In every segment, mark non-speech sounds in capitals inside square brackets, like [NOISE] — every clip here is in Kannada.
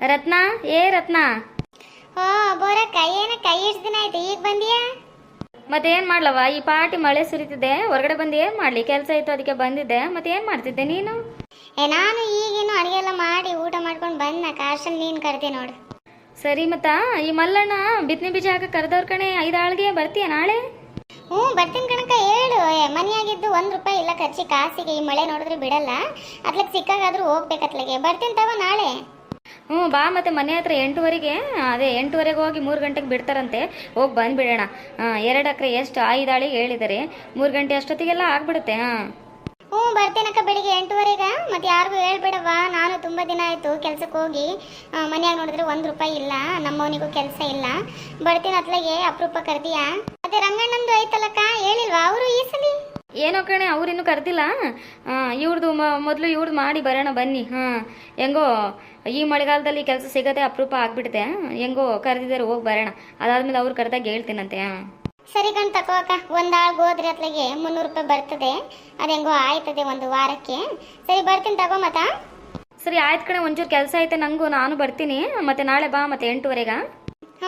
ರತ್ನ ಏ ರತ್ನ. ಓ ಬೋರಕ್ಕ ಏನಕ್ಕ ಎಷ್ಟು ದಿನ ಆಯ್ತು ಈಗ ಬಂದಿಯಾ? ಮತ್ತೇನ್ ಮಾಡ್ಲವ ಈ ಪಾಟಿ ಮಳೆ ಸುರಿತಿದೆ ಹೊರಗಡೆ ಬಂದು ಏನ್ ಮಾಡ್ಲಿ? ಕೆಲಸ ಇತ್ತು ಅದಕ್ಕೆ ಬಂದಿದ್ದೆ ಮತ್ತೆ ಏನ್ ಮಾಡ್ತಿದ್ದೆ ನೀನು? ಏ ನಾನು ಈಗೇನು ಅಡುಗೆ ಎಲ್ಲ ಮಾಡಿ ಊಟ ಮಾಡ್ಕೊಂಡು ಬಂದ ಕಾಶನ್ ನೀನು ಕರ್ತೀನಿ ನೋಡು. ಸರಿ ಮತ್ತ ಈ ಮಲ್ಲಣ್ಣ ಬಿತ್ನೆ ಬೀಜ ಹಾಕ ಕರೆದವ್ರ ಕಣೆ ಐದಾಳ್ಗೆ ಬರ್ತೀಯ ನಾಳೆ? ಹ್ಞೂ ಬರ್ತೀನಿ ಕಣಕ ಹೇಳು. ಏ ಮನೆಯಾಗಿದ್ದು ಒಂದು ರೂಪಾಯಿ ಇಲ್ಲ ಖರ್ಚಿ ಕಾಸಿಗೆ ಈ ಮಳೆ ನೋಡಿದ್ರೆ ಬಿಡಲ್ಲ. ಅತ್ಲಕ್ಕೆ ಸಿಕ್ಕಾಗಾದ್ರೂ ಹೋಗ್ಬೇಕು ಅತ್ಲಗೆ ಬರ್ತೀನಿ ತಗೋ ನಾಳೆ. ಹ್ಞೂ ಬಾ ಮತ್ತೆ ಮನೆ ಹತ್ರ ಎಂಟುವರೆಗೆ ಅದೇ ಎಂಟುವರೆಗೆ ಹೋಗಿ ಮೂರು ಗಂಟೆಗೆ ಬಿಡ್ತಾರಂತೆ. ಹೋಗಿ ಬಂದುಬಿಡೋಣ. ಹಾಂ ಎರಡು ಎಕರೆ ಎಷ್ಟು ಐದಾಳಿಗೆ ಹೇಳಿದ್ದಾರೆ ಮೂರು ಗಂಟೆ ಅಷ್ಟೊತ್ತಿಗೆಲ್ಲ ಆಗ್ಬಿಡುತ್ತೆ ಹಾಂ. ಹ್ಞೂ ಬರ್ತೇನಕ್ಕ ಬೆಳಿಗ್ಗೆ ಎಂಟುವರೆಗೆ. ಮತ್ತೆ ಯಾರಿಗೂ ಹೇಳ್ಬೇಡವ್ವ ನಾನು ತುಂಬ ದಿನ ಆಯಿತು ಕೆಲ್ಸಕ್ಕೆ ಹೋಗಿ. ಮನೆಯಾಗ ನೋಡಿದ್ರೆ ಒಂದು ರೂಪಾಯಿ ಇಲ್ಲ ನಮ್ಮವನಿಗೂ ಕೆಲಸ ಇಲ್ಲ. ಬರ್ತೀನಿ ಅತ್ಲಾಗೆ ಅಪರೂಪ ಕರ್ದಿಯಾ? ಅದೇ ರಂಗಣ್ಣಂದು ಐತಲ್ಲಕ್ಕ ಹೇಳಿಲ್ವಾ ಅವರು ಈ ಸಲಿ? ಏನೋ ಕಣೆ ಅವ್ರಿನ್ನೂ ಕರೆದಿಲ್ಲ. ಇವ್ರದ್ದು ಮೊದಲು ಇವ್ರದ್ದು ಮಾಡಿ ಬರೋಣ ಬನ್ನಿ ಹಾಂ. ಹೆಂಗೋ ಈ ಮಳೆಗಾಲದಲ್ಲಿ ಕೆಲಸ ಸಿಗದೆ ಅಪರೂಪ ಆಗ್ಬಿಡುತ್ತೆ ಹೆಂಗೋ ಕರೆದಿದ್ದಾರೆ ಹೋಗಿ ಬರೋಣ. ಅದಾದ್ಮೇಲೆ ಅವ್ರು ಕರೆದಾಗ ಹೇಳ್ತೀನಂತೆ. ಸರಿ ಕಣ್ ತಕೋ ಅಕ್ಕ. ಒಂದು ಆಳ್ಗೆ ಹೋದ್ರೆ ಅತ್ಲಗೆ ಮುನ್ನೂರು ರೂಪಾಯಿ ಬರ್ತದೆ. ಅದು ಹೆಂಗೋ ಆಯ್ತದೆ ಒಂದು ವಾರಕ್ಕೆ. ಸರಿ ಬರ್ತೀನಿ ತಗೋ ಮತ ಸರಿ ಆಯ್ತು ಕಣೆ ಒಂಚೂರು ಕೆಲಸ ಐತೆ ನಂಗೂ ನಾನು ಬರ್ತೀನಿ. ಮತ್ತೆ ನಾಳೆ ಬಾ ಮತ್ತೆ ಎಂಟುವರೆಗ?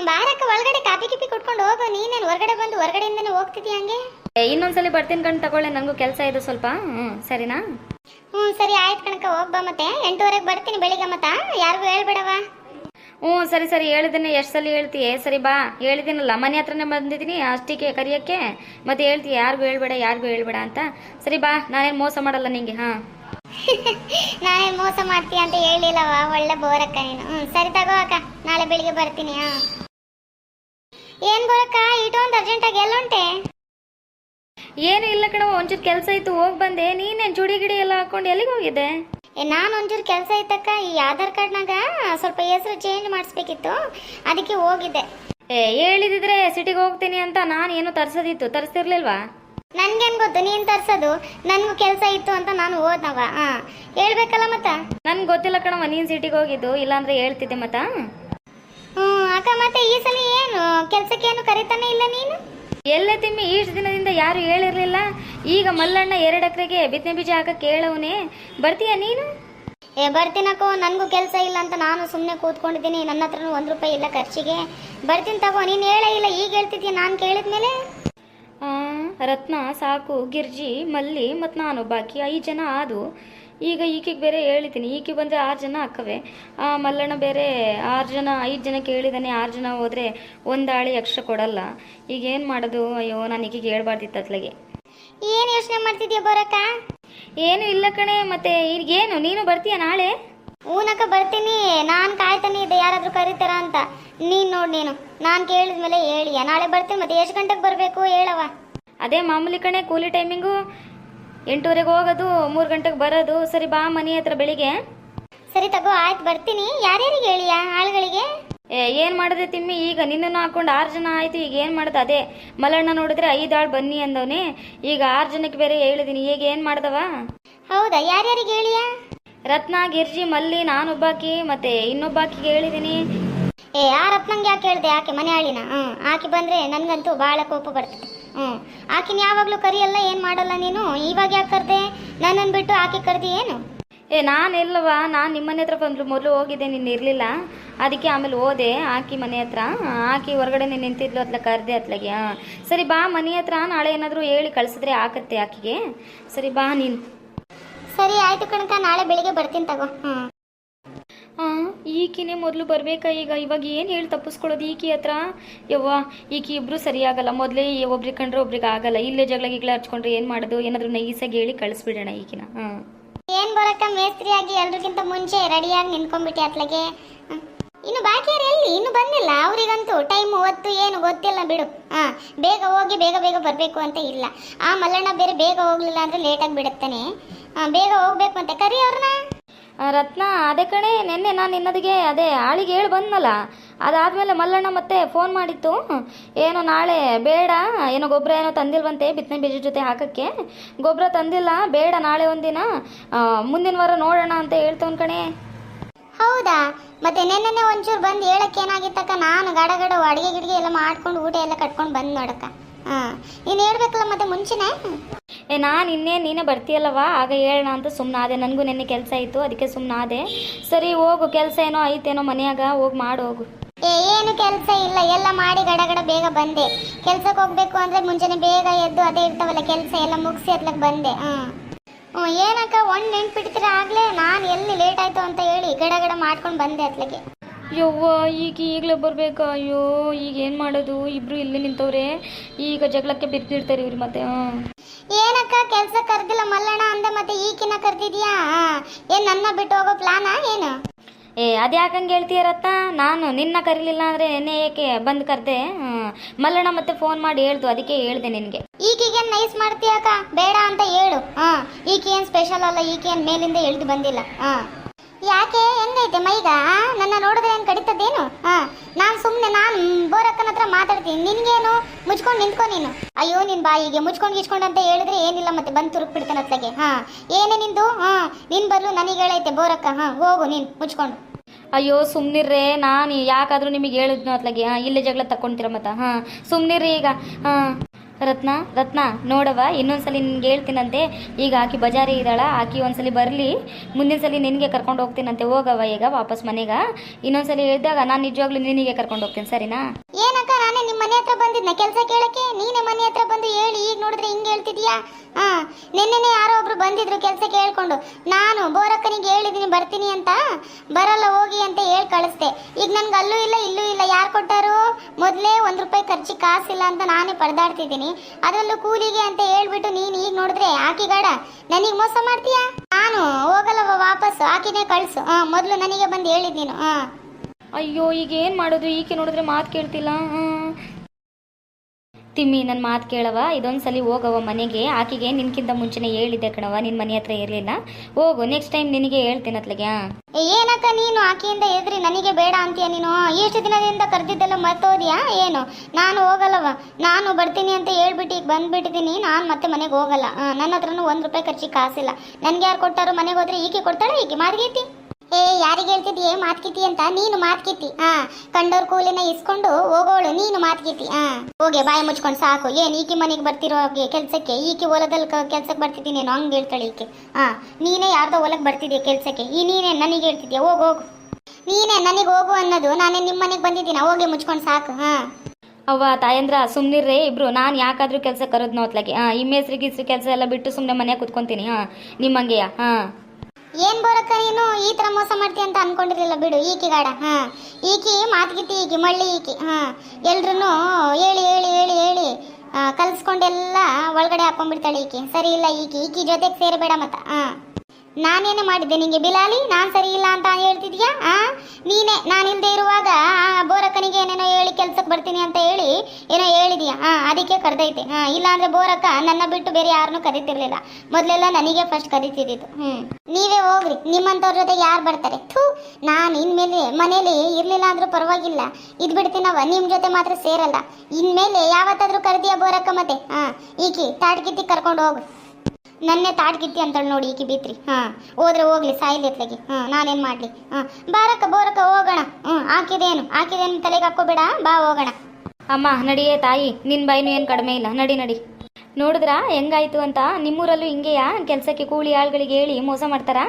ಬಾರಕ್ಕ ಒಳಗಡೆ ಕಾಪಿ ಕಿಪಿ ಕುಟ್ಕೊಂಡು ಹೋಗು. ನೀನೇನು ಹೊರಗಡೆ ಬಂದು ಹೊರಗಡೆಯಿಂದನೇ ಹೋಗ್ತಿದ್ಯಾ ಹಂಗೆ? ಇನ್ನೊಂದ್ಸಲಿ ಬರ್ತೀನಿ ಕಣ್ ತಗೊಳ್ಳೆ ನಂಗೂ ಕೆಲಸ ಇದೆ ಸ್ವಲ್ಪ. ಹ್ಞೂ ಸರಿನಾ? ಹ್ಞೂ ಸರಿ ಆಯ್ತು ಕಣಕ ಹೋಗ್ಬ ಮತ್ತೆ. ಎಂಟೂವರೆಗೆ ಬರ್ತೀನಿ ಬೆಳಿಗ್ಗೆ ಮತ್ತ. ಯಾರಿಗೂ ಹೇಳ್ಬೇಡವ? ಹ್ಞೂ ಸರಿ ಸರಿ ಹೇಳಿದ್ದೀನಿ ಎಷ್ಟು ಸಲ ಹೇಳ್ತೀಯ? ಸರಿ ಬಾ. ಹೇಳಿದ್ದೀನಲ್ಲ ಮನೆ ಹತ್ರನೇ ಬಂದಿದ್ದೀನಿ ಅಷ್ಟಿಗೆ ಕರಿಯೋಕ್ಕೆ. ಮತ್ತೆ ಹೇಳ್ತೀಯ? ಯಾರಿಗೂ ಹೇಳ್ಬೇಡ ಯಾರಿಗೂ ಹೇಳ್ಬೇಡ ಅಂತ. ಸರಿ ಬಾ. ನಾನೇನು ಮೋಸ ಮಾಡಲ್ಲ ನಿಂಗೆ ಹಾಂ. [LAUGHS] ನಾನೇನು ಮೋಸ ಮಾಡ್ತೀಯ ಅಂತ ಹೇಳಿಲ್ಲವ ಒಳ್ಳೆ ಬೋರಕ್ಕ ನೀನು. ಹ್ಞೂ ಸರಿ ತಗೋ ಅಕ್ಕ. ನಾಳೆ ಬೆಳಿಗ್ಗೆ ಬರ್ತೀನಿ ಹಾಂ. ಏನು ಬೋರಕ್ಕ ಇಟೊಂದು ಅರ್ಜೆಂಟಾಗಿ ಎಲ್ಲುಂಟೆ? ಏನು ಇಲ್ಲ ಕಣವ ಒಂಚೂರು ಕೆಲಸ ಇತ್ತು ಹೋಗಿ ಬಂದೆ. ನೀನೇನು ಚೂಡಿ ಗಿಡಿ ಎಲ್ಲ ಹಾಕೊಂಡು ಎಲ್ಲಿಗೆ ಹೋಗಿದ್ದೆ? ಏ ನಾನು ಒಂಚೂರು ಕೆಲಸ ಇತ್ತಕ್ಕ ಈ ಆಧಾರ್ ಕಾರ್ಡ್ನಾಗ ಸ್ವಲ್ಪ ಹೆಸರು ಚೇಂಜ್ ಮಾಡಿಸ್ಬೇಕಿತ್ತು ಅದಕ್ಕೆ ಹೋಗಿದ್ದೆ. ಏ ಹೇಳಿದಿದ್ರೆ ಸಿಟಿಗೆ ಹೋಗ್ತೀನಿ ಅಂತ ನಾನು ಏನೋ ತರಿಸೋದಿತ್ತು ತರಿಸ್ತಿರ್ಲಿಲ್ವಾ ನನ್ಗೇನ್ ಗೊತ್ತು ನೀನ್ ತರ್ಸೋದು ನನ್ಗೂ ಕೆಲಸ ಇತ್ತು ಅಂತ ನಾನು ಹೋದವ ಹಾ. ಹೇಳ್ಬೇಕಲ್ಲ ಮತ್ತ? ನನ್ಗೆ ಗೊತ್ತಿಲ್ಲ ಕಣವ ನೀನು ಸಿಟಿಗೆ ಹೋಗಿದ್ದು ಇಲ್ಲಾಂದ್ರೆ ಹೇಳ್ತಿದ್ದೆ ಮತ್ತ. ಹ್ಮ್ ಅಕ್ಕ ಮತ್ತೆ ಈ ಸಲ ಏನು ಕೆಲ್ಸಕ್ಕೇನು ಕರಿತಾನೆ ಇಲ್ಲ ನೀನು? ಎಲ್ಲೇ ತಿಮ್ಮಿ ಇಷ್ಟು ದಿನದಿಂದ ಯಾರು ಹೇಳಿರ್ಲಿಲ್ಲ. ಈಗ ಮಲ್ಲಣ್ಣ ಎರಡು ಎಕರೆಗೆ ಬಿತ್ತನೆ ಬೀಜ ಹಾಕಕ್ಕೆ ಹೇಳವನೇ. ಬರ್ತೀಯ ನೀನು? ಏ ಬರ್ತೀನಕ್ಕೋ ನನಗೂ ಕೆಲಸ ಇಲ್ಲ ಅಂತ ನಾನು ಸುಮ್ಮನೆ ಕೂತ್ಕೊಂಡಿದ್ದೀನಿ. ನನ್ನ ಹತ್ರನೂ ಒಂದು ರೂಪಾಯಿ ಇಲ್ಲ ಖರ್ಚಿಗೆ. ಬರ್ತೀನಿ ತಗೋ ನೀನು ಹೇಳೇ ಇಲ್ಲ ಈಗ ಹೇಳ್ತಿದ್ಯಾ ನಾನು ಕೇಳಿದ್ಮೇಲೆ? ಆ, ರತ್ನ ಸಾಕು ಗಿರ್ಜಿ ಮಲ್ಲಿ ಮತ್ತು ನಾನು ಬಾಕಿ ಐದು ಜನ ಆದು ಈಗ ಈಕೆಗೆ ಬೇರೆ ಹೇಳಿದ್ದೀನಿ ಈಕೆ ಬಂದರೆ ಆರು ಜನ ಅಕ್ಕವೆ. ಆ ಮಲ್ಲಣ್ಣ ಬೇರೆ ಆರು ಜನ ಐದು ಜನ ಕೇಳಿದ್ದಾನೆ ಆರು ಜನ ಹೋದರೆ ಒಂದು ಆಳಿ ಎಕ್ಸ್ಟ್ರಾ ಕೊಡಲ್ಲ. ಈಗ ಏನು ಮಾಡೋದು? ಅಯ್ಯೋ ನಾನು ಈಕೆಗೆ ಹೇಳ್ಬಾರ್ದಿತ್ತು ಅತ್ಲಗೆ. ಏನು ಯೋಚನೆ ಮಾಡ್ತಿದ್ಯಾ ಬರಕ್ಕ ಏನು ಇಲ್ಲ ಕಣೆ ಮತ್ತೆ ಈಗೇನು ನೀನು ಬರ್ತೀಯ ನಾಳೆ? ಊನಕ್ಕ ಬರ್ತೀನಿ. ನಾನು ಕಾಯ್ತಾನೆ ಇದ್ದೆ. ಯಾರಾದರೂ ಕರೀತಾರ ಅಂತ. ನೀನು ನೋಡಿ ನೀನು. ನಾನು ಕೇಳಿದ್ಮೇಲೆ ಹೇಳಿಯಾ. ನಾಳೆ ಬರ್ತೀನಿ. ಮತ್ತೆ ಎಷ್ಟು ಗಂಟೆಗೆ ಬರಬೇಕು ಹೇಳವ ಅದೇ ಮಾಮೂಲಿ ಕಣೆ ಕೂಲಿ ಟೈಮಿಂಗು ಎಂಟೂವರೆಗೆ ಹೋಗೋದು ಮೂರು ಗಂಟೆಗೆ ಬರೋದು. ಸರಿ ಬಾ ಮನೆ ಹತ್ರ ಬೆಳಿಗ್ಗೆ. ಸರಿ ತಗೋ ಆಯ್ತು ಬರ್ತೀನಿ. ಯಾರ್ಯಾರಿಗೆ ಹೇಳಿಯ ಆಳುಗಳಿಗೆ? ಏ ಏನು ಮಾಡಿದೆ ತಿಮ್ಮಿ? ಈಗ ನಿನ್ನನ್ನು ಹಾಕೊಂಡು ಆರು ಜನ ಆಯಿತು ಈಗ ಏನು ಮಾಡೋದು ಅದೇ. ಮಲ್ಲಣ್ಣ ನೋಡಿದ್ರೆ ಐದು ಆಳು ಬನ್ನಿ ಅಂದವನೇ. ಈಗ ಆರು ಜನಕ್ಕೆ ಬೇರೆ ಹೇಳಿದ್ದೀನಿ ಈಗ ಏನು ಮಾಡ್ದವ? ಹೌದಾ ಯಾರ್ಯಾರಿಗೆ ಹೇಳಿಯ? ರತ್ನ ಗಿರ್ಜಿ ಮಲ್ಲಿ ನಾನೊಬ್ಬಾಕಿ ಮತ್ತೆ ಇನ್ನೊಬ್ಬಾಕಿಗೆ ಹೇಳಿದ್ದೀನಿ ಏ ಆ ರತ್ನಂಗೆ ಯಾಕೆ ಹೇಳ್ದೆ? ಆಕೆ ಮನೆ ಆಳಿನ? ಹ್ಞೂ ಆಕೆ ಬಂದರೆ ನನಗಂತೂ ಭಾಳ ಕೋಪ ಬರ್ತದೆ. ಹ್ಞೂ ಆಕಿನ ಯಾವಾಗಲೂ ಕರಿಯಲ್ಲ ಏನು ಮಾಡಲ್ಲ ನೀನು? ಇವಾಗ ಯಾಕೆ ಕರೆದೆ? ನನ್ನನ್ನು ಬಿಟ್ಟು ಆಕೆ ಕರ್ದಿ ಏನು? ಏ ನಾನೆಲ್ಲವ ನಾನು ನಿಮ್ಮನೆ ಹತ್ರ ಬಂದ್ಲು ಮೊದಲು ಹೋಗಿದ್ದೆ ನಿನ್ನ ಇರಲಿಲ್ಲ. ಅದಕ್ಕೆ ಆಮೇಲೆ ಹೋದೆ ಆಕಿ ಮನೆ ಹತ್ರ. ಆಕಿ ಹೊರಗಡೆ ನಿಂತಿದ್ಲು ಅತ್ಲ ಕರೆದೆ ಅತ್ಲಗೆ ಹಾಂ ಸರಿ ಬಾ ಮನೆ ಹತ್ರ ನಾಳೆ ಏನಾದರೂ ಹೇಳಿ ಕಳಿಸಿದ್ರೆ ಆಕತ್ತೆ ಆಕಿಗೆ. ಸರಿ ಬಾ ನೀನು. ಸರಿ ಆಯ್ತು ಕಣಕ ನಾಳೆ ಬೆಳಿಗ್ಗೆ ಬರ್ತೀನಿ ತಗೋ. ಹ್ಞೂ ಈಕಿನೇ ಮೊದಲು ಬರಬೇಕಾ ಈಗ ಇವಾಗ ಏನು ಹೇಳಿ ತಪ್ಪಿಸ್ಕೊಳ್ಳೋದು ಈಕಿ ಹತ್ರ? ಯವ್ವ ಈಕಿ ಇಬ್ಬರು ಸರಿಯಾಗಲ್ಲ. ಮೊದಲೇ ಒಬ್ರಿಗೆ ಕಂಡ್ರೆ ಒಬ್ರಿಗೆ ಆಗಲ್ಲ. ಇಲ್ಲೇ ಜಗಳ ಗಿಗಳ ಹಚ್ಕೊಂಡ್ರೆ ಏನು ಮಾಡೋದು? ಏನಾದರೂ ನೈಸಾಗಿ ಹೇಳಿ ಕಳಿಸ್ಬಿಡೋಣ ಈಕಿನ. ಹಾಂ ಏನು ಬರಕ್ಕ ಮೇಸ್ತ್ರಿಯಾಗಿ ಎಲ್ರಿಗಿಂತ ಮುಂಚೆ ರೆಡಿಯಾಗಿ ನಿಂತ್ಕೊಂಡ್ಬಿಟ್ಟೆ ಅತ್ಲಗೆ. ಇನ್ನು ಬಾಕಿಯವ್ರು ಎಲ್ಲಿ? ಇನ್ನು ಬಂದಿಲ್ಲ. ಅವರಿಗಂತೂ ಟೈಮ್ ಹೊತ್ತು ಏನು ಗೊತ್ತಿಲ್ಲ ಬಿಡು. ಹಾಂ ಬೇಗ ಹೋಗಿ ಬೇಗ ಬೇಗ ಬರಬೇಕು ಅಂತ ಇಲ್ಲ. ಆ ಮಲ್ಲಣ್ಣ ಬೇರೆ ಬೇಗ ಹೋಗ್ಲಿಲ್ಲ ಅಂದ್ರೆ ಲೇಟಾಗಿ ಬಿಡುತ್ತಾನೆ. ಬೇಗ ಹೋಗ್ಬೇಕು ಅಂತ ಕರಿ ಅವ್ರನ್ನ ಆ, ರತ್ನ, ಅದೇ ಕಣೆ, ನಿನ್ನೆ ನಾನು ನಿನ್ನದಿಗೆ ಅದೇ ಆಳಿಗೆ ಹೇಳಿ ಬಂದ್ನಲ್ಲ, ಅದಾದಮೇಲೆ ಮಲ್ಲಣ್ಣ ಮತ್ತೆ ಫೋನ್ ಮಾಡಿತ್ತು. ಏನೋ ನಾಳೆ ಬೇಡ, ಏನೋ ಗೊಬ್ಬರ ಏನೋ ತಂದಿಲ್ವಂತೆ ಬಿತ್ತನೆ ಬೀಜ ಜೊತೆ ಹಾಕಕ್ಕೆ. ಗೊಬ್ಬರ ತಂದಿಲ್ಲ, ಬೇಡ, ನಾಳೆ ಒಂದಿನ ಮುಂದಿನ ವಾರ ನೋಡೋಣ ಅಂತ ಹೇಳ್ತವನ್ ಕಣೆ. ಹೌದಾ? ಮತ್ತೆ ನಿನ್ನೆ ಒಂಚೂರು ಬಂದು ಹೇಳಕ್ಕೆ ಏನಾಗಿತ್ತಕ್ಕ? ನಾನು ಗಡ ಗಡ ಅಡಿಗೆ ಗಿಡಿಗೆ ಎಲ್ಲ ಮಾಡ್ಕೊಂಡು ಊಟ ಎಲ್ಲ ಕಟ್ಕೊಂಡು ಬಂದು ನೋಡಕ್ಕ. ಹಾ ನೀನು ಹೇಳ್ಬೇಕಲ್ಲ ಮತ್ತೆ ಮುಂಚೆನೆ? ಏ ನಾನು ಇನ್ನೇನು ನೀನೇ ಬರ್ತೀಯಲ್ಲವಾ? ಆಗ ಹೇಳೋಣ ಅಂತ ಸುಮ್ಮನಾದೆ ನನಗೂ ನೆನ್ನೆ ಕೆಲಸ ಇತ್ತು ಅದಕ್ಕೆ ಸುಮ್ಮನಾದೆ ಸರಿ ಹೋಗು. ಕೆಲಸ ಏನೋ ಐತೇನೋ ಮನೆಯಾಗ ಹೋಗಿ ಮಾಡು ಹೋಗು. ಏ ಏನು ಕೆಲಸ ಇಲ್ಲ. ಎಲ್ಲ ಮಾಡಿ ಗಡಗಡ ಬೇಗ ಬಂದೆ. ಕೆಲ್ಸಕ್ಕೆ ಹೋಗ್ಬೇಕು ಅಂದ್ರೆ ಮುಂಜಾನೆ ಬೇಗ ಎದ್ದು ಅದೇ ಇರ್ತಾವಲ್ಲ ಕೆಲಸ ಎಲ್ಲ ಮುಗಿಸಿ ಅದ್ಲಕ್ಕೆ ಬಂದೆ. ಹಾಂ ಹ್ಞೂ ಏನಕ್ಕ ಒಂದು ನೆನ್ಪಿಡ್ತೀರ ಆಗ್ಲೇ? ನಾನು ಎಲ್ಲಿ ಲೇಟ್ ಆಯ್ತು ಅಂತ ಹೇಳಿ ಗಡಗಡ ಮಾಡ್ಕೊಂಡು ಬಂದೆ ಅತ್ಲಗೆ ಯವ್ವ ಈಗ ಈಗಲೇ ಬರ್ಬೇಕು? ಅಯ್ಯೋ ಈಗ ಏನು ಮಾಡೋದು? ಇಬ್ರು ಇಲ್ಲಿ ನಿಂತವ್ರೆ. ಈಗ ಜಗಳಕ್ಕೆ ಬಿದ್ದಿರ್ತಾರೆ ಇವ್ರು ಮತ್ತೆ ಹಾಂ ಏನಕ್ಕ ಕೆಲಸ ಕರೆದಿಲ್ಲ ಮಲ್ಲಣ್ಣ ಅಂದ ಮತ್ತೆ ಈಕಿನ ಕರೆದಿದ್ಯಾ? ಏನ್ ನನ್ನ ಬಿಟ್ಟು ಹೋಗೋ ಪ್ಲಾನಾ ಏನು? ಏ ಅದು ಯಾಕಂಗೆ ಹೇಳ್ತೀಯ ರತ್ನ ನಾನು ನಿನ್ನ ಕರೀಲಿಲ್ಲ ಅಂದರೆ ನೆನ್ನೆ ಏಕೆ ಬಂದು ಕರೆದೆ? ಮಲ್ಲಣ್ಣ ಮತ್ತೆ ಫೋನ್ ಮಾಡಿ ಹೇಳ್ದು ಅದಕ್ಕೆ ಹೇಳ್ದೆ ನಿನಗೆ. ಈಕಿಗೆ ನೈಸ್ ಮಾಡ್ತೀಯಾಕ ಬೇಡ ಅಂತ ಹೇಳು. ಹಾ ಈಕೆ ಏನ್ ಸ್ಪೆಷಲ್ ಅಲ್ಲ ಈಕೆ ಏನ್ ಮೇಲಿಂದ ಎಳ್ದು ಬಂದಿಲ್ಲ. ಹಾ ಯಾಕೆ? ಹೆಂಗೈತೆ ಮೈಗ? ನನ್ನ ನೋಡಿದ್ರೆ ಏನು ಕಡಿತದೇನು ಹಾ, ನಾನು ಸುಮ್ಮನೆ ನಾನು ಬೋರಕ್ಕನ ಹತ್ರ ಮಾತಾಡ್ತೀನಿ. ನಿನ್ಗೇನು? ಮುಚ್ಕೊಂಡು ನಿಂತ್ಕೊ ನೀನು. ಅಯ್ಯೋ, ನಿನ್ ಬಾಯಿಗೆ ಮುಚ್ಕೊಂಡು ಗಿಚ್ಕೊಂಡು ಅಂತ ಹೇಳಿದ್ರೆ ಏನಿಲ್ಲ ಮತ್ತೆ ಬಂದು ತುರುಕ್ ಬಿಡ್ತಾನೆ ಅತ್ಲಾಗೆ ಹಾ, ಏನೇ ನಿಂದು? ಹಾ, ನಿನ್ ಬರ್ಲು ನನಗೆ ಹೇಳೈತೆ ಬೋರಕ್ಕ. ಹಾ, ಹೋಗು ನೀನು, ಮುಚ್ಕೊಂಡು. ಅಯ್ಯೋ ಸುಮ್ಮನಿರ್ರೆ ನಾನು ಯಾಕಾದರೂ ನಿಮಗೆ ಹೇಳಿದ್ನು ಅತ್ಲಾಗೆ? ಹಾಂ, ಇಲ್ಲೇ ಜಗಳ ತಕ್ಕೊಂತೀರ ಮತ್ತೆ? ಹಾಂ ಸುಮ್ಮನಿರ್ರಿ ಈಗ. ಹಾಂ. ರತ್ನ ರತ್ನ ನೋಡವ ಇನ್ನೊಂದ್ಸಲಿ ನಿನ್ಗೆ ಹೇಳ್ತೀನಂತೆ. ಈಗ ಆಕಿ ಬಜಾರಿ ಇದ್ದಾಳ, ಆಕಿ ಒಂದ್ಸಲಿ ಬರಲಿ. ಮುಂದಿನ ಸಲ ನಿನಗೆ ಕರ್ಕೊಂಡು ಹೋಗ್ತೀನಂತೆ. ಹೋಗವ ಈಗ ವಾಪಸ್ ಮನೆಗೆ. ಇನ್ನೊಂದ್ಸಲಿ ಹೇಳಿದಾಗ ನಾನು ನಿಜವಾಗ್ಲೂ ನಿನಗೆ ಕರ್ಕೊಂಡು ಹೋಗ್ತೀನಿ, ಸರಿನಾ? ನಾನೇ ನಿಮ್ಮ ಮನೆ ಹತ್ರ ಬಂದಿದ್ನ. ಕೆಲಸ ಕೇಳಕ್ಕೆ ನೀನೇ ಮನೆ ಹತ್ರ ಬಂದು ಹೇಳಿ, ಈಗ ನೋಡಿದ್ರೆ ಹಿಂಗೆ ಹೇಳ್ತಿದ್ಯಾ? ಹಾ, ನಿನ್ನೆನೆ ಯಾರೋ ಒಬ್ರು ಬಂದಿದ್ರು ಕೆಲಸ ಕೇಳ್ಕೊಂಡು. ನಾನು ಬೋರಕ್ಕನಿಗೆ ಹೇಳಿದೀನಿ, ಬರ್ತೀನಿ ಅಂತ. ಬರಲ್ಲ, ಹೋಗಿ ಅಂತ ಹೇಳಿ ಕಳಿಸ್ದೆ. ಈಗ ನನ್ಗೆ ಅಲ್ಲೂ ಇಲ್ಲ, ಇಲ್ಲೂ ಇಲ್ಲ. ಯಾರು ಕೊಟ್ಟಾರು? ಮೊದಲೇ ಒಂದು ರೂಪಾಯಿ ಖರ್ಚಿ ಕಾಸಿಲ್ಲ ಅಂತ ನಾನೇ ಪರದಾಡ್ತಿದ್ದೀನಿ. ಅದರಲ್ಲೂ ಕೂಲಿಗೆ ಅಂತ ಹೇಳ್ಬಿಟ್ಟು ನೀನು ಈಗ ನೋಡಿದ್ರೆ ಆಕಿಗಾಡ ನನಗೆ ಮೋಸ ಮಾಡ್ತೀಯಾ? ನಾನು ಹೋಗಲ್ಲವ ವಾಪಸ್ ಆಕಿನೇ ಕಳಿಸು. ಹಾಂ, ಮೊದಲು ನನಗೆ ಬಂದು ಹೇಳಿದ್ ನೀನು. ಹಾಂ. ಅಯ್ಯೋ, ಈಗ ಏನು ಮಾಡೋದು? ಈಕೆ ನೋಡಿದ್ರೆ ಮಾತು ಕೇಳ್ತಿಲ್ಲ. ಹಾಂ. ತಿಮ್ಮಿ ನನ್ನ ಮಾತು ಕೇಳವ ಇದೊಂದು ಸಲ ಹೋಗವ ಮನೆಗೆ. ಆಕಿಗೆ ನಿನ್ಕಿಂತ ಮುಂಚೆನೇ ಹೇಳಿದ್ದೆ ಕಣವ ನಿನ್ನ ಮನೆ ಹತ್ರ ಇರಲಿಲ್ಲ. ಹೋಗು ನೆಕ್ಸ್ಟ್ ಟೈಮ್ ನಿನಗೆ ಹೇಳ್ತೀನಿ ಅತ್ಲಗೆ ಏನಕ್ಕ ನೀನು ಆಕೆಯಿಂದ ಎದ್ರಿ? ನನಗೆ ಬೇಡ ಅಂತೀಯ ನೀನು? ಎಷ್ಟು ದಿನದಿಂದ ಕರೆದಿದ್ದೆಲ್ಲ ಮರ್ತೋದ್ಯಾ? ಏನು? ನಾನು ಹೋಗಲ್ಲವ ನಾನು ಬರ್ತೀನಿ ಅಂತ ಹೇಳ್ಬಿಟ್ಟು ಈಗ ಬಂದ್ಬಿಟ್ಟಿದ್ದೀನಿ ನಾನು ಮತ್ತೆ ಮನೆಗೆ ಹೋಗಲ್ಲ. ನನ್ನ ಹತ್ರನೂ ಒಂದು ರೂಪಾಯಿ ಖರ್ಚಿಗೆ ಕಾಸಿಲ್ಲ. ನನಗೆ ಯಾರು ಕೊಡ್ತಾರೋ ಮನೆಗೆ ಹೋದ್ರೆ ಈಕೆ ಕೊಡ್ತಾಳೆ ಈಕೆ? ಮಾತ್ಗೀತಿ ಏ, ಯಾರಿಗೆ ಹೇಳ್ತಿದ್ದೀಯೇ ಮಾತ್ಕಿತಿ ಅಂತ? ನೀನು ಮಾತ್ಕಿತಿ. ಹಾ ಕಂಡೋರ್ ಕೂಲಿನ ಇಸ್ಕೊಂಡು ಹೋಗೋಳು, ನೀನು ಮಾತ್ಕಿತಿ. ಹಾ ಹೋಗೆ, ಬಾಯಿ ಮುಚ್ಕೊಂಡು ಸಾಕು. ಏನು ಈಕೆ ಮನೆಗೆ ಬರ್ತಿರೋ ಕೆಲ್ಸಕ್ಕೆ, ಈಕೆ ಹೊಲದಲ್ಲಿ ಕೆಲ್ಸಕ್ಕೆ ಬರ್ತಿದ್ದೀನೇನೋ ಹಂಗೆ ಹೇಳ್ತಾಳೆ ಈಕೆ. ಹಾ ನೀನೇ ಯಾರ್ದೋ ಹೊಲಕ್ಕೆ ಬರ್ತಿದ್ಯಾ ಕೆಲ್ಸಕ್ಕೆ? ಈ ನೀನೇ ನನಗೆ ಹೇಳ್ತಿದ್ಯಾ? ಹೋಗು ಹೋಗು. ನೀನೇ ನನಗೆ ಹೋಗು ಅನ್ನೋದು ನಾನೇ ನಿಮ್ಮ ಮನೆಗೆ ಬಂದಿದ್ದೀನ? ಹೋಗಿ, ಮುಚ್ಕೊಂಡು ಸಾಕು. ಹಾ. ಅವ್ವ, ತಾಯಂದ್ರ ಸುಮ್ಮನಿರ್ರೆ ಇಬ್ರು. ನಾನು ಯಾಕಾದ್ರೂ ಕೆಲಸ ಕರೋದು ನೋತ್ಲಾಗೆ ಹಾಂ ಮೇಸ್ರಿಗೆ ಗಿಸ್ರಿ ಕೆಲಸ ಎಲ್ಲ ಬಿಟ್ಟು ಸುಮ್ಮನೆ ಮನೆಗೆ ಕುತ್ಕೊಂತೀನಿ. ಹಾಂ, ನಿಮ್ಮಂಗೆಯ? ಹಾಂ. ಏನ್ ಬರಕ್ಕ ನೀನು? ಈ ತರ ಮೋಸ ಮಾಡ್ತೀಯ ಅಂತ ಅನ್ಕೊಂಡಿರ್ಲಿಲ್ಲ ಬಿಡು. ಈಕಿ ಗಾಡ, ಹಾ. ಈಕಿ ಮಾತ್ಗಿತಿ ಈಕಿ, ಮಳ್ಳಿ ಈಕಿ, ಹಾ. ಎಲ್ರು ಹೇಳಿ ಹೇಳಿ ಹೇಳಿ ಹೇಳಿ ಕಲ್ಸ್ಕೊಂಡೆಲ್ಲ ಒಳಗಡೆ ಹಾಕೊಂಡ್ಬಿಡ್ತಾಳೆ ಈಕಿ. ಸರಿ ಇಲ್ಲ ಈಕಿ ಈಕಿ ಜೊತೆಗೆ ಸೇರಬೇಡ ಮತ್ತ, ಹಾ. ನಾನೇನೇ ಮಾಡಿದ್ದೆ ನಿಂಗೆ ಬಿಲಾಲಿ? ನಾನು ಸರಿ ಇಲ್ಲ ಅಂತ ಹೇಳ್ತಿದ್ಯಾ? ಆ? ನೀನೇ ನಾನಿಲ್ಲದೆ ಇರುವಾಗ ಬೋರಕ್ಕನಿಗೆ ಏನೇನೋ ಹೇಳಿ ಕೆಲ್ಸಕ್ಕೆ ಬರ್ತೀನಿ ಅಂತ ಹೇಳಿ ಏನೋ ಹೇಳಿದ್ಯಾ? ಹಾಂ ಅದಕ್ಕೆ ಕರೆದೈತೆ. ಹಾಂ ಇಲ್ಲ ಅಂದ್ರೆ ಬೋರಕ್ಕ ನನ್ನ ಬಿಟ್ಟು ಬೇರೆ ಯಾರನ್ನೂ ಕರೀತಿರ್ಲಿಲ್ಲ. ಮೊದಲೆಲ್ಲ ನನಗೆ ಫಸ್ಟ್ ಕರೀತಿದ್ದಿದ್ದು. ಹ್ಞೂ ನೀವೇ ಹೋಗ್ರಿ. ನಿಮ್ಮಂತವ್ರ ಜೊತೆ ಯಾರು ಬರ್ತಾರೆ? ಥೂ, ನಾನು ಇನ್ಮೇಲೆ ಮನೇಲಿ ಇರ್ಲಿಲ್ಲ ಅಂದರೂ ಪರವಾಗಿಲ್ಲ. ಇದು ಬಿಡ್ತೀನವ ನಿಮ್ಮ ಜೊತೆ ಮಾತ್ರ ಸೇರಲ್ಲ. ಇನ್ಮೇಲೆ ಯಾವತ್ತಾದರೂ ಕರೆದಿಯಾ ಬೋರಕ್ಕ ಮತ್ತೆ? ಹಾಂ ಈಕಿ ತಾಡ್ಕಿತ್ತಿ ಕರ್ಕೊಂಡು ಹೋಗು. ನನ್ನೇ ತಾಡ್ಕಿತ್ತಿ ಅಂತೇಳಿ ನೋಡಿ ಈಕಿ ಬೀತ್ರಿ. ಹಾ, ಹೋದ್ರೆ ಹೋಗ್ಲಿ ಸಾಯಿಲಿ ಎತ್ಲಗಿ. ಹಾ, ನಾನೇನ್ ಮಾಡ್ಲಿ? ಹಾ, ಬಾರಕ್ಕ, ಬೋರಕ್ಕ, ಹೋಗೋಣ. ಹ್ಮ್, ಹಾಕಿದೇನು ಹಾಕಿದೇನು ತಲೆಗೆ ಹಾಕೋಬೇಡ ಬಾ, ಹೋಗೋಣ. ಅಮ್ಮ, ನಡಿಯೇ ತಾಯಿ ನಿನ್ನ ಬಾಯಿನೂ ಏನು ಕಡಿಮೆ ಇಲ್ಲ. ನಡಿ ನಡಿ. ನೋಡಿದ್ರಾ, ಹೆಂಗಾಯ್ತು ಅಂತ? ನಿಮ್ಮೂರಲ್ಲೂ ಹಿಂಗೆಯಾ? ಕೆಲಸಕ್ಕೆ ಕೂಲಿ ಆಳುಗಳಿಗೆ ಹೇಳಿ ಮೋಸ ಮಾಡ್ತಾರಾ?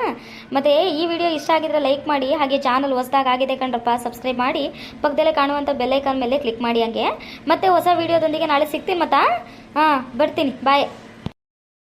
ಮತ್ತೆ ಈ ವಿಡಿಯೋ ಇಷ್ಟ ಆಗಿದ್ರೆ ಲೈಕ್ ಮಾಡಿ, ಹಾಗೆ ಚಾನಲ್ ಹೊಸದಾಗ ಆಗಿದೆ ಕಣ್ರಪ್ಪ, ಸಬ್ಸ್ಕ್ರೈಬ್ ಮಾಡಿ, ಪಕ್ಕದಲ್ಲೇ ಕಾಣುವಂಥ ಬೆಲ್ಲೈಕಾನ್ ಮೇಲೆ ಕ್ಲಿಕ್ ಮಾಡಿ ಹಂಗೆ. ಮತ್ತೆ ಹೊಸ ವಿಡಿಯೋದೊಂದಿಗೆ ನಾಳೆ ಸಿಗ್ತೀನಿ ಮತ್ತಾ? ಹಾಂ, ಬರ್ತೀನಿ. ಬಾಯ್